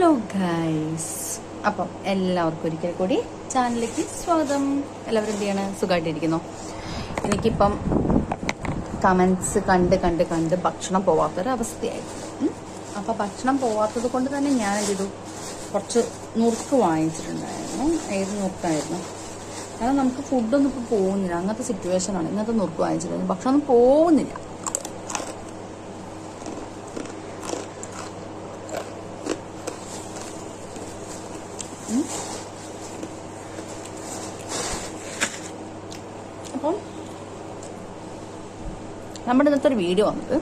Hello guys അപ്പം എല്ലാവർക്കും ഒരിക്കൽ കൂടി ചാനലിലേക്ക് സ്വാഗതം. എല്ലാവരും എന്ത് ചെയ്യണം? സുഖമായിട്ടിരിക്കുന്നു എനിക്കിപ്പം കമൻസ് കണ്ട് കണ്ട് കണ്ട് ഭക്ഷണം പോവാത്തൊരവസ്ഥയായി ഉം. അപ്പം ഭക്ഷണം പോവാത്തത് കൊണ്ട് തന്നെ എന്ത് കുറച്ച് നുറുക്ക് വാങ്ങിച്ചിട്ടുണ്ടായിരുന്നു. ഏത് നുറുക്കായിരുന്നു? കാരണം നമുക്ക് ഫുഡൊന്നും ഇപ്പോൾ പോകുന്നില്ല. അങ്ങനത്തെ സിറ്റുവേഷനാണ് ഇങ്ങനത്തെ നുറുക്ക് വാങ്ങിച്ചിട്ടുണ്ടായിരുന്നു. ഭക്ഷണം പോകുന്നില്ല. അപ്പം നമ്മുടെ ഇന്നത്തെ ഒരു വീഡിയോ വന്നത്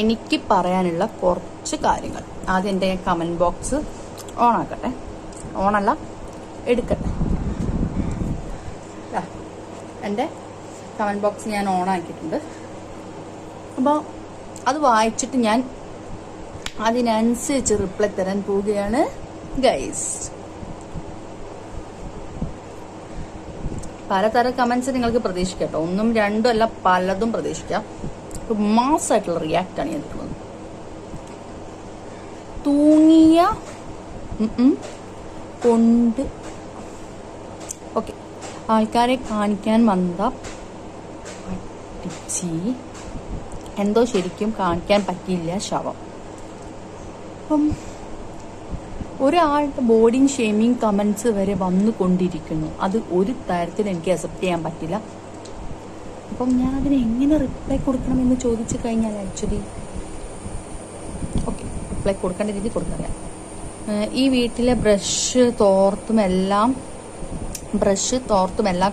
എനിക്ക് പറയാനുള്ള കുറച്ച് കാര്യങ്ങൾ. ആദ്യം എന്റെ കമന്റ് ബോക്സ് ഓൺ ആക്കട്ടെ. ഓണല്ല എടുക്കട്ടെ. എന്റെ കമന്റ് ബോക്സ് ഞാൻ ഓൺ ആക്കിയിട്ടുണ്ട്. അപ്പോൾ അത് വായിച്ചിട്ട് ഞാൻ അതിനനുസരിച്ച് റിപ്ലൈ തരാൻ പോവുകയാണ് ഗൈസ് പലതരം കമൻസ് നിങ്ങൾക്ക് പ്രതീക്ഷിക്കാം കേട്ടോ. ഒന്നും രണ്ടും അല്ല പലതും പ്രതീക്ഷിക്കാം. മാസമായിട്ടുള്ള റിയാക്ട് ആണ് ഞാൻ എടുക്കുന്നത്. തൂങ്ങിയ കൊണ്ട്. ഓക്കെ ആൾക്കാരെ കാണിക്കാൻ വന്ന എന്തോ ശരിക്കും കാണിക്കാൻ പറ്റിയില്ല ശവം. അപ്പം ഒരാളുടെ ബോഡി ഷേമിങ് കമൻസ് വരെ വന്നുകൊണ്ടിരിക്കുന്നു. അത് ഒരു തരത്തിൽ എനിക്ക് അക്സെപ്റ്റ് ചെയ്യാൻ പറ്റില്ല. അപ്പം ഞാൻ അതിന് എങ്ങനെ റിപ്ലൈ കൊടുക്കണം എന്ന് ചോദിച്ചു കഴിഞ്ഞാൽ ആക്ച്വലി ഓക്കെ റിപ്ലൈ കൊടുക്കേണ്ട രീതി കൊടുക്കാറില്ല ഈ വീട്ടിലെ ബ്രഷ് തോർത്തും എല്ലാം ബ്രഷ് തോർത്തും എല്ലാം